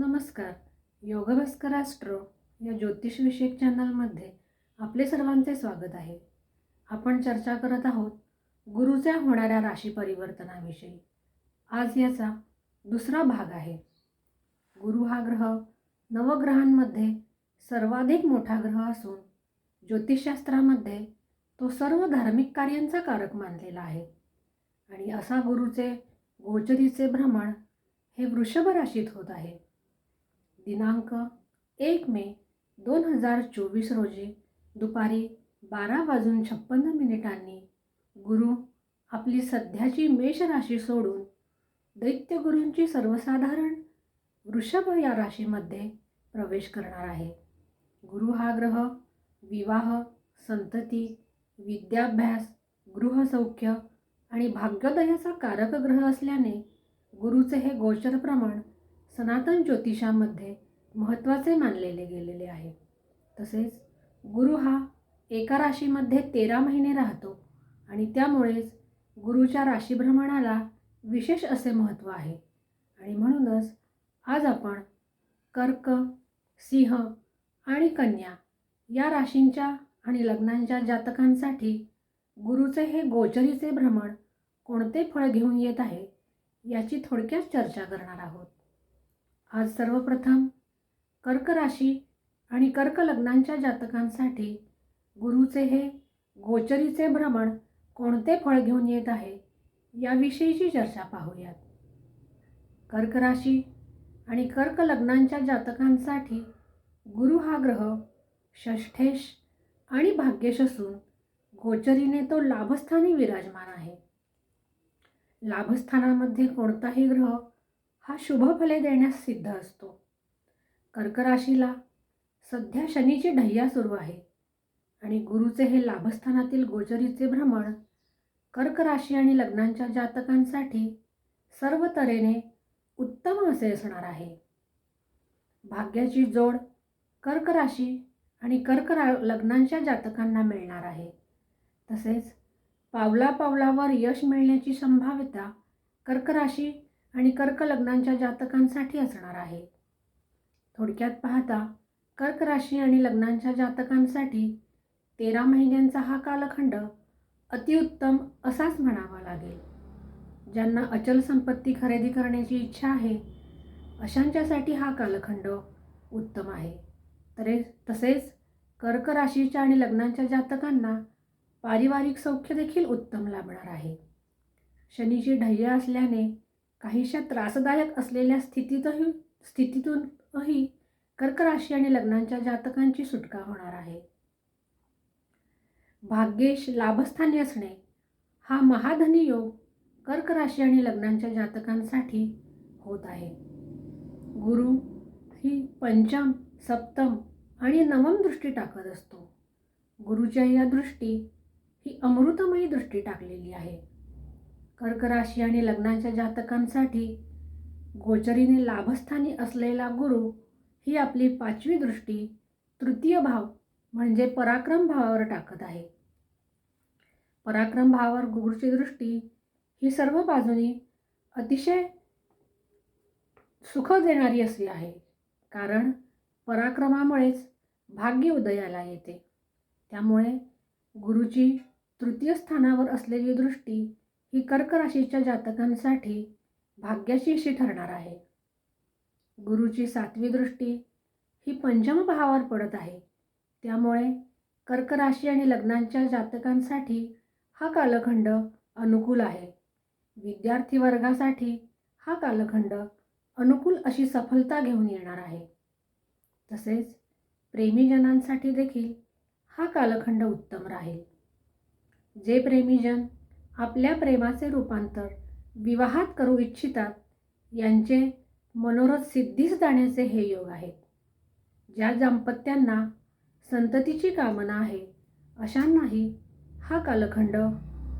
नमस्कार. योगभास्कराष्ट्रो या ज्योतिषविषयक चॅनलमध्ये आपले सर्वांचे स्वागत आहे. आपण चर्चा करत आहोत गुरुच्या होणाऱ्या राशी परिवर्तनाविषयी. आज याचा दुसरा भाग आहे. गुरु हा ग्रह नवग्रहांमध्ये सर्वाधिक मोठा ग्रह असून ज्योतिषशास्त्रामध्ये तो सर्व धार्मिक कार्यांचा कारक मानलेला आहे. आणि असा गुरुचे गोचरीचे भ्रमण हे वृषभ राशीत होत आहे. दिनांक एक मे दोन हजार चोवीस रोजी दुपारी बारा वाजून छप्पन्न मिनिटांनी गुरु आपली सध्याची मेष राशी सोडून दैत्यगुरूंची सर्वसाधारण वृषभ या राशीमध्ये प्रवेश करणार आहे. गुरु हा ग्रह विवाह संतती विद्याभ्यास गृहसौख्य आणि भाग्योदयाचा कारक ग्रह असल्याने गुरुचे हे गोचर प्रमाण सनातन ज्योतिषामध्ये महत्त्वाचे मानलेले गेलेले आहे. तसेच गुरु हा एका राशीमध्ये तेरा महिने राहतो आणि त्यामुळेच गुरुच्या राशीभ्रमणाला विशेष असे महत्त्व आहे. आणि म्हणूनच आज आपण कर्क सिंह आणि कन्या या राशींच्या आणि लग्नांच्या जातकांसाठी गुरुचे हे गोचरीचे भ्रमण कोणते फळ घेऊन येत आहे याची थोडक्यात चर्चा करणार आहोत. आज सर्वप्रथम कर्क राशी आणि कर्क लग्नांच्या जातकांसाठी गुरुचे हे गोचरीचे भ्रमण कोणते फळ घेऊन येत आहे याविषयीची चर्चा पाहूयात. कर्क राशी आणि कर्क लग्नांच्या जातकांसाठी गुरु हा ग्रह षष्ठेश आणि भाग्येश असून गोचरीने तो लाभस्थानी विराजमान आहे. लाभस्थानामध्ये कोणताही ग्रह हा शुभफले देण्यास सिद्ध असतो. कर्क राशीला सध्या शनीची ढय्या सुरू आहे आणि गुरुचे हे लाभस्थानातील गोचरीचे भ्रमण कर्क राशी आणि लग्नांच्या जातकांसाठी सर्व तऱ्हेने उत्तम असे असणार आहे. भाग्याची जोड कर्क राशी आणि कर्करा लग्नांच्या जातकांना मिळणार आहे. तसेच पावला पावलावर यश मिळण्याची संभाव्यता कर्क राशी आणि कर्क लग्नांच्या जातकांसाठी असणार आहे. थोडक्यात पाहता कर्क राशी आणि लग्नांच्या जातकांसाठी तेरा महिन्यांचा हा कालखंड अतिउत्तम असाच म्हणावा लागेल. ज्यांना अचल संपत्ती खरेदी करण्याची इच्छा आहे अशांच्यासाठी हा कालखंड उत्तम आहे. तरे तसेच कर्क राशीच्या आणि लग्नांच्या जातकांना पारिवारिक सौख्य देखील उत्तम लाभणार आहे. शनीची ढय्या असल्याने काहीशा त्रासदायक असलेल्या स्थितीतही स्थितीतूनही कर्क राशी आणि लग्नांच्या जातकांची सुटका होणार आहे. भाग्येश लाभस्थानी असणे हा महाधनी योग कर्क राशी आणि लग्नांच्या जातकांसाठी होत आहे. गुरु ही पंचम सप्तम आणि नवम दृष्टी टाकत असतो. गुरुच्या या दृष्टी ही अमृतमयी दृष्टी टाकलेली आहे. कर्क राशी आणि लग्नाच्या जातकांसाठी गोचरीने लाभस्थानी असलेला गुरु ही आपली पाचवी दृष्टी तृतीय भाव म्हणजे पराक्रम भावावर टाकत आहे. पराक्रम भावावर गुरुची दृष्टी ही सर्व बाजूनी अतिशय सुख देणारी अशी आहे. कारण पराक्रमामुळेच भाग्य उदयाला येते. त्यामुळे गुरुची तृतीय स्थानावर असलेली दृष्टी ही कर्क राशीच्या जातकांसाठी भाग्याची अशी ठरणार आहे. गुरुची सातवी दृष्टी ही पंचम भावावर पडत आहे. त्यामुळे कर्क राशी आणि लग्नांच्या जातकांसाठी हा कालखंड अनुकूल आहे. विद्यार्थी वर्गासाठी हा कालखंड अनुकूल अशी सफलता घेऊन येणार आहे. तसेच प्रेमीजनांसाठी देखील हा कालखंड उत्तम राहील. जे प्रेमीजन आपल्या प्रेमाचे रूपांतर विवाहात करू इच्छितात यांचे मनोरथ सिद्धीस जाण्याचे हे योग आहेत. ज्या दाम्पत्यांना संततीची कामना आहे अशांनाही हा कालखंड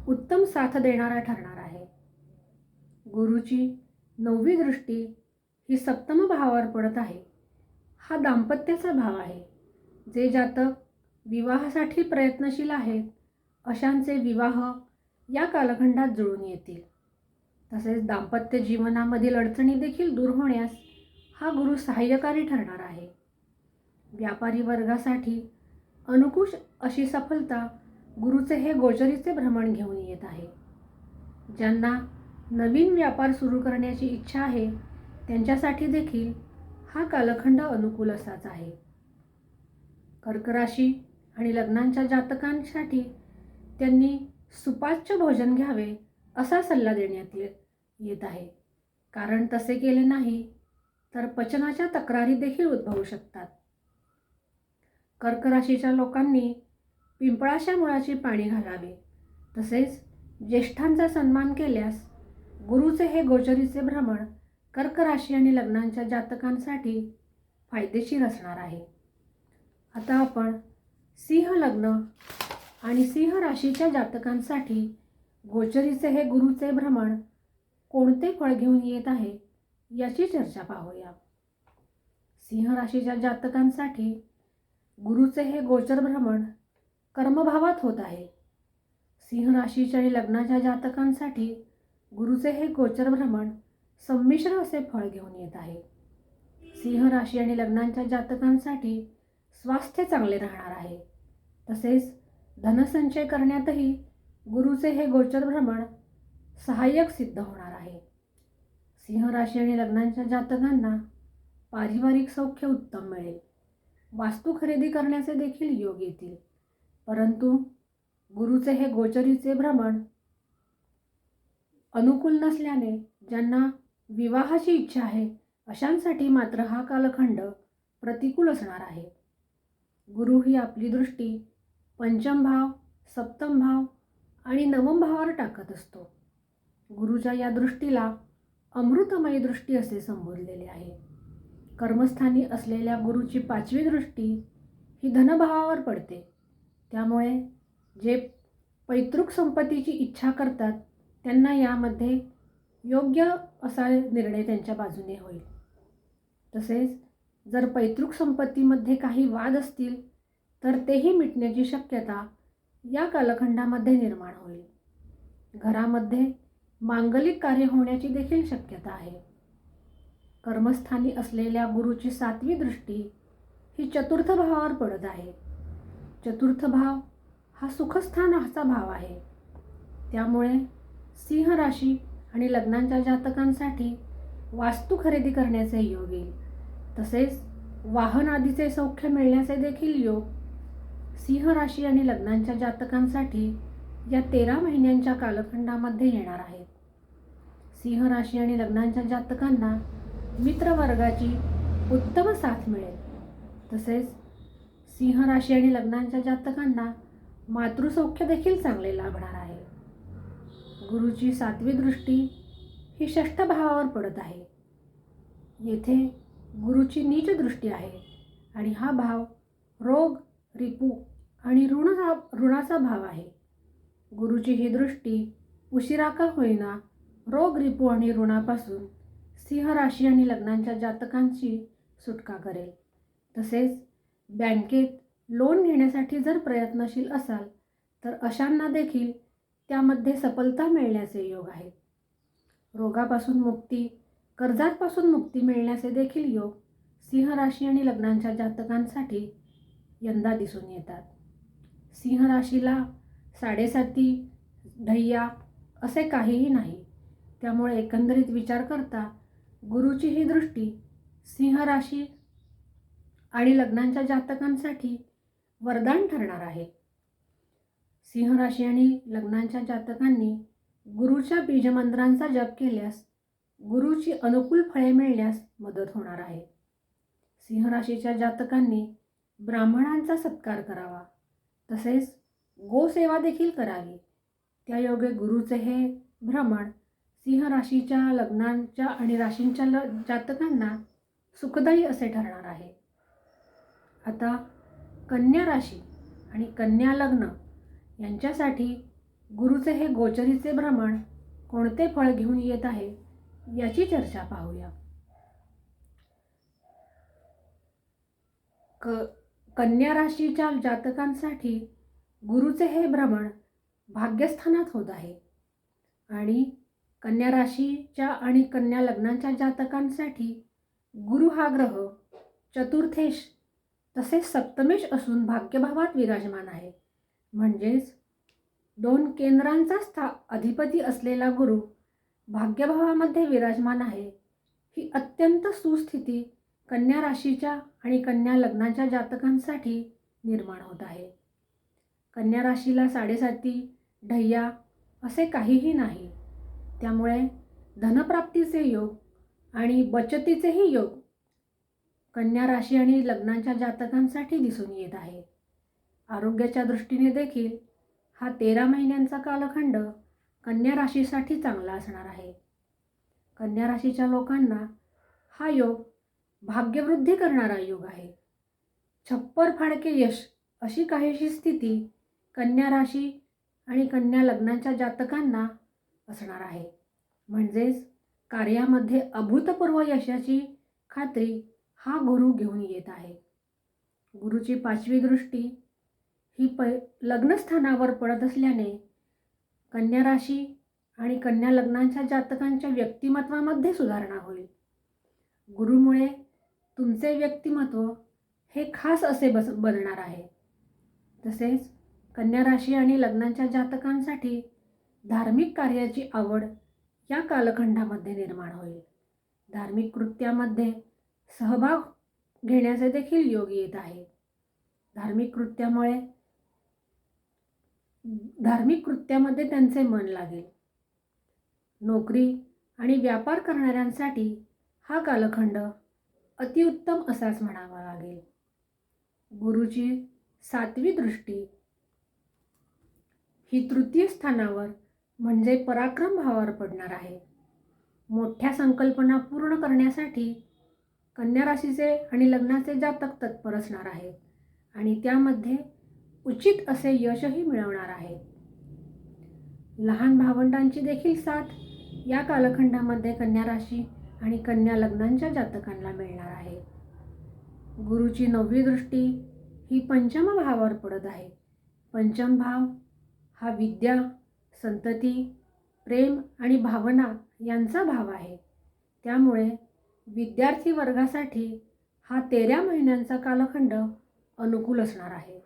उत्तम साथ देणारा ठरणार आहे. गुरुची नववी दृष्टी ही सप्तम भावावर पडत आहे. हा दाम्पत्याचा भाव आहे. जे जातक विवाहासाठी प्रयत्नशील आहेत अशांचे विवाह या कालखंडात जुळून येतील. तसेच दाम्पत्य जीवनामधील अडचणी देखील दूर होण्यास हा गुरु सहाय्यकारी ठरणार आहे. व्यापारी वर्गासाठी अनुकुश अशी सफलता गुरुचे हे गोचरीचे भ्रमण घेऊन येत आहे. ज्यांना नवीन व्यापार सुरू करण्याची इच्छा आहे त्यांच्यासाठी देखील हा कालखंड अनुकूल असाच आहे. कर्कराशी आणि लग्नांच्या जातकांसाठी त्यांनी सुपाच्य भोजन घ्यावे असा सल्ला देण्यात येत आहे. कारण तसे केले नाही तर पचनाच्या तक्रारी देखील उद्भवू शकतात. कर्क राशीच्या लोकांनी पिंपळाच्या मुळाची पाणी घालावे. तसेच ज्येष्ठांचा सन्मान केल्यास गुरुचे हे गोचरीचे भ्रमण कर्क राशी आणि लग्नांच्या जातकांसाठी फायदेशीर असणार आहे. आता आपण सिंह लग्न आणि सिंह राशीच्या जातकांसाठी गोचरीचे हे गुरुचे भ्रमण कोणते फळ घेऊन येत आहे याची चर्चा पाहूया. सिंह राशीच्या जातकांसाठी गुरुचे हे गोचर भ्रमण कर्मभावात होत आहे. सिंह राशीच्या आणि लग्नाच्या जातकांसाठी गुरुचे हे गोचर भ्रमण संमिश्र असे फळ घेऊन येत आहे. सिंह राशी आणि लग्नांच्या जातकांसाठी स्वास्थ्य चांगले राहणार आहे. तसेच धनसंचय करण्यातही गुरुचे हे गोचर भ्रमण सहाय्यक सिद्ध होणार आहे. सिंह राशी आणि लग्नांच्या जातकांना पारिवारिक सौख्य उत्तम मिळेल. वास्तू खरेदी करण्याचे देखील योग येतील. परंतु गुरुचे हे गोचरीचे भ्रमण अनुकूल नसल्याने ज्यांना विवाहाची इच्छा आहे अशांसाठी मात्र हा कालखंड प्रतिकूल असणार आहे. गुरु ही आपली दृष्टी पंचम भाव सप्तम भाव आणि नवम भावावर टाकत असतो. गुरुच्या या दृष्टीला अमृतमयी दृष्टी असे संबोधलेले आहे. कर्मस्थानी असलेल्या गुरुची पाचवी दृष्टी ही धनभावावर पडते. त्यामुळे जे पैतृक संपत्तीची इच्छा करतात त्यांना यामध्ये योग्य असा निर्णय त्यांच्या बाजूने होईल. तसेच जर पैतृक संपत्तीमध्ये काही वाद असतील तर तेही मिटण्याची शक्यता या कालखंडामध्ये निर्माण होईल. घरामध्ये मांगलिक कार्य होण्याची देखील शक्यता आहे. कर्मस्थानी असलेल्या गुरुची सातवी दृष्टी ही चतुर्थ भावावर पडत आहे. चतुर्थ भाव हा सुखस्थानाचा भाव आहे. त्यामुळे सिंह राशी आणि लग्नांच्या जातकांसाठी वास्तू खरेदी करण्याचे योग येईल. तसेच वाहन आदीचे सौख्य मिळण्याचे देखील योग सिंह राशी आणि लग्नांच्या जातकांसाठी या तेरा महिन्यांच्या कालखंडामध्ये येणार आहेत. सिंह राशी आणि लग्नांच्या जातकांना मित्रवर्गाची उत्तम साथ मिळेल. तसेच सिंह राशी आणि लग्नांच्या जातकांना मातृसौख्य देखील चांगले लाभणार आहे. गुरुची सातवी दृष्टी ही षष्ठ भावावर पडत आहे. येथे गुरुची नीच दृष्टी आहे आणि हा भाव रोग रिपू आणि ऋण ऋणाचा भाव आहे. गुरुची ही दृष्टी उशिरा का होईना रोग रिपू आणि ऋणापासून सिंह राशी आणि लग्नांच्या जातकांची सुटका करेल. तसेच बँकेत लोन घेण्यासाठी जर प्रयत्नशील असाल तर अशांना देखील त्यामध्ये सफलता मिळण्याचे योग आहेत. रोगापासून मुक्ती कर्जापासून मुक्ती मिळण्याचे देखील योग सिंह राशी आणि लग्नांच्या जातकांसाठी यंदा दिसून येतात. सिंह राशीला साडेसाती ढय्या असे काहीही नाही. त्यामुळे एकंदरीत विचार करता गुरुची ही दृष्टी सिंह राशी आणि लग्नांच्या जातकांसाठी वरदान ठरणार आहे. सिंह राशी आणि लग्नांच्या जातकांनी गुरुच्या बीजमंत्रांचा जप केल्यास गुरुची अनुकूल फळे मिळण्यास मदत होणार आहे. सिंह राशीच्या जातकांनी ब्राह्मणांचा सत्कार करावा. तसेच गोसेवा देखील करावी. त्या योगे गुरुचे हे भ्रमण सिंह राशीच्या लग्नांच्या आणि राशींच्या ल जातकांना सुखदायी असे ठरणार आहे. आता कन्या राशी आणि कन्या लग्न यांच्यासाठी गुरुचे हे गोचरीचे भ्रमण कोणते फळ घेऊन येत आहे याची चर्चा पाहूया. क कन्या राशीच्या जातकांसाठी गुरुचे हे भ्रमण भाग्यस्थानात होत आहे. आणि कन्या राशीच्या आणि कन्या लग्नांच्या जातकांसाठी गुरु हा ग्रह चतुर्थेश तसेच सप्तमेश असून भाग्यभावात विराजमान आहे. म्हणजेच दोन केंद्रांचा स्था अधिपती असलेला गुरु भाग्यभावामध्ये विराजमान आहे. ही अत्यंत सुस्थिती कन्या राशीच्या आणि कन्या लग्नाच्या जातकांसाठी निर्माण होत आहे. कन्या राशीला साडेसाती ढय्या असे काहीही नाही. त्यामुळे धनप्राप्तीचे योग आणि बचतीचेही योग कन्या राशी आणि लग्नाच्या जातकांसाठी दिसून येत आहे. आरोग्याच्या दृष्टीने देखील हा तेरा महिन्यांचा कालखंड कन्या राशीसाठी चांगला असणार आहे. कन्या राशीच्या लोकांना हा योग भाग्यवृद्धी करणारा योग आहे. छप्पर फाडके यश अशी काहीशी स्थिती कन्या राशी आणि कन्या लग्नाच्या जातकांना असणार आहे. म्हणजेच कार्यामध्ये अभूतपूर्व यशाची खात्री हा गुरु घेऊन येत आहे. गुरुची पाचवी दृष्टी ही प लग्नस्थानावर पडत असल्याने कन्या राशी आणि कन्या लग्नांच्या जातकांच्या व्यक्तिमत्वामध्ये सुधारणा होईल. गुरुमुळे तुमचे व्यक्तिमत्व हे खास असे बस बनणार आहे. तसेच कन्या राशी आणि लग्नांच्या जातकांसाठी धार्मिक कार्याची आवड या कालखंडामध्ये निर्माण होईल. धार्मिक कृत्यामध्ये सहभाग घेण्याचे देखील योग येत आहे. धार्मिक कृत्यामुळे धार्मिक कृत्यामध्ये त्यांचे मन लागेल. नोकरी आणि व्यापार करणाऱ्यांसाठी हा कालखंड अतिउत्तम असाच म्हणावा लागेल. गुरुची सातवी दृष्टी. ही तृतीय स्थानावर म्हणजे पराक्रम भावावर पडणार आहे. मोठ्या संकल्पना पूर्ण करण्यासाठी कन्या राशीचे आणि लग्नाचे जातक तत्पर असणार आहेत आणि त्यामध्ये उचित असे यशही मिळवणार आहेत. लहान भावंडांची देखील साथ या कालखंडामध्ये कन्या राशी आणि कन्या लग्नांच्या जातकांना मिळणार आहे. गुरुची नववी दृष्टी ही पंचम भावावर पडत आहे. पंचम भाव हा विद्या संतती प्रेम आणि भावना यांचा भाव आहे. त्यामुळे विद्यार्थी वर्गासाठी हा तेरा महिन्यांचा कालखंड अनुकूल असणार आहे.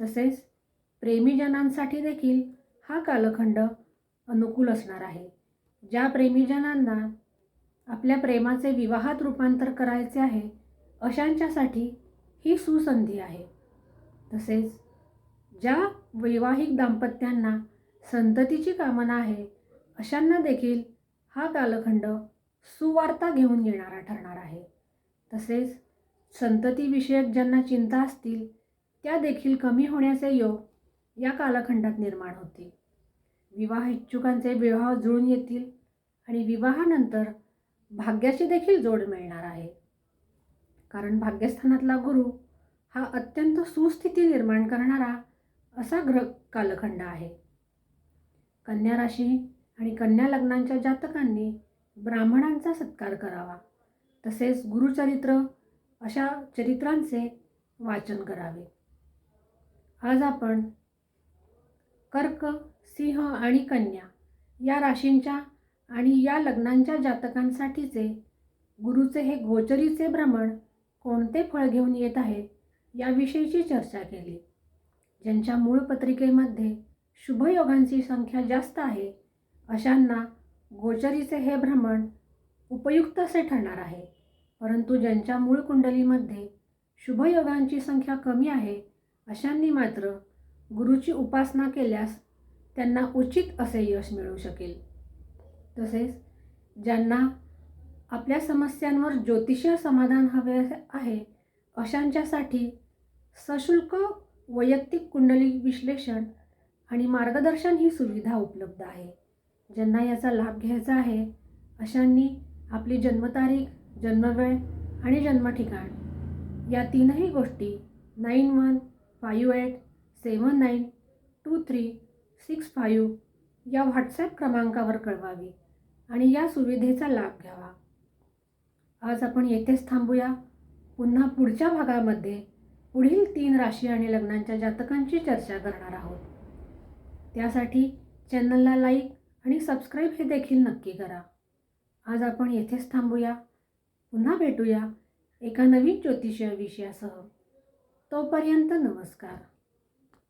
तसेच प्रेमीजनांसाठी देखील हा कालखंड अनुकूल असणार आहे. ज्या प्रेमीजनांना आपल्या प्रेमाचे विवाहात रूपांतर करायचे आहे अशांच्यासाठी ही सुसंधी आहे. तसेच ज्या वैवाहिक दाम्पत्यांना संततीची कामना आहे अशांना देखील हा कालखंड सुवार्ता घेऊन येणारा ठरणार आहे. तसेच संततीविषयक ज्यांना चिंता असतील त्या देखील कमी होण्याचे योग या कालखंडात निर्माण होतील. विवाह इच्छुकांचे विवाह जुळून येतील आणि विवाहानंतर भाग्याशी देखील जोड मिळणार आहे. कारण भाग्यस्थानातला गुरु हा अत्यंत सुस्थिती निर्माण करणारा असा ग्रह कालखंड आहे. कन्या राशी आणि कन्या लग्नांच्या जातकांनी ब्राह्मणांचा सत्कार करावा. तसेच गुरुचरित्र अशा चरित्रांचे वाचन करावे. आज आपण कर्क सिंह आणि कन्या या राशींच्या आणि या लग्नांच्या जातकांसाठीचे गुरुचे हे गोचरीचे भ्रमण कोणते फळ घेऊन येत आहे याविषयीची चर्चा केली. ज्यांच्या मूळ पत्रिकेमध्ये शुभयोगांची संख्या जास्त आहे अशांना गोचरीचे हे भ्रमण उपयुक्त असे ठरणार आहे. परंतु ज्यांच्या मूळ कुंडलीमध्ये शुभयोगांची संख्या कमी आहे अशांनी मात्र गुरुची उपासना केल्यास त्यांना उचित असे यश मिळू शकेल. तसेच ज्यांना आपल्या समस्यांवर ज्योतिषीय समाधान हवे आहे अशांच्यासाठी सशुल्क वैयक्तिक कुंडली विश्लेषण आणि मार्गदर्शन ही सुविधा उपलब्ध आहे. ज्यांना याचा लाभ घ्यायचा आहे अशांनी आपली जन्मतारीख जन्मवेळ आणि जन्मठिकाण या तीनही गोष्टी nine one five eight seven nine two three six five या व्हॉट्सॲप क्रमांकावर कळवावी आणि या सुविधेचा लाभ घ्यावा. आज आपण येथेच थांबूया. पुन्हा पुढच्या भागामध्ये पुढील तीन राशी आणि लग्नांच्या जातकांची चर्चा करणार आहोत. त्यासाठी चॅनलला लाईक आणि सबस्क्राईब हे देखील नक्की करा. आज आपण येथेच थांबूया. पुन्हा भेटूया एका नवीन ज्योतिषीय विषयासह. तोपर्यंत नमस्कार.